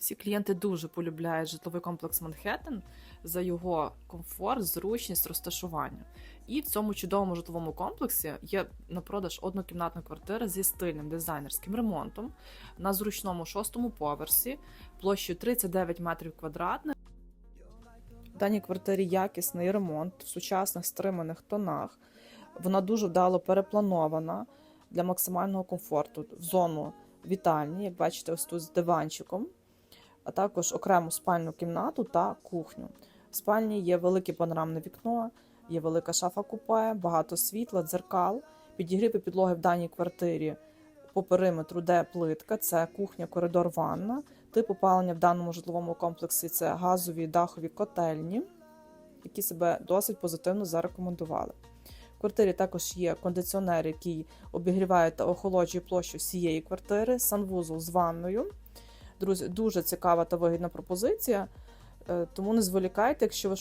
Всі клієнти дуже полюбляють житловий комплекс Манхеттен за його комфорт, зручність розташування. І в цьому чудовому житловому комплексі є на продаж однокімнатна квартира зі стильним дизайнерським ремонтом на зручному шостому поверсі, площею 39 метрів квадратних. В даній квартирі якісний ремонт в сучасних стриманих тонах. Вона дуже вдало перепланована для максимального комфорту в зону вітальні, як бачите, ось тут з диванчиком, а також окрему спальну кімнату та кухню. В спальні є велике панорамне вікно, є велика шафа купе, багато світла, дзеркал, підігріви підлоги в даній квартирі по периметру, де плитка, це кухня, коридор, ванна. Тип опалення в даному житловому комплексі це газові дахові котельні, які себе досить позитивно зарекомендували. В квартирі також є кондиціонер, який обігріває та охолоджує площу всієї квартири, санвузол з ванною. Друзі, дуже цікава та вигідна пропозиція. Е, Тому не зволікайте, якщо ви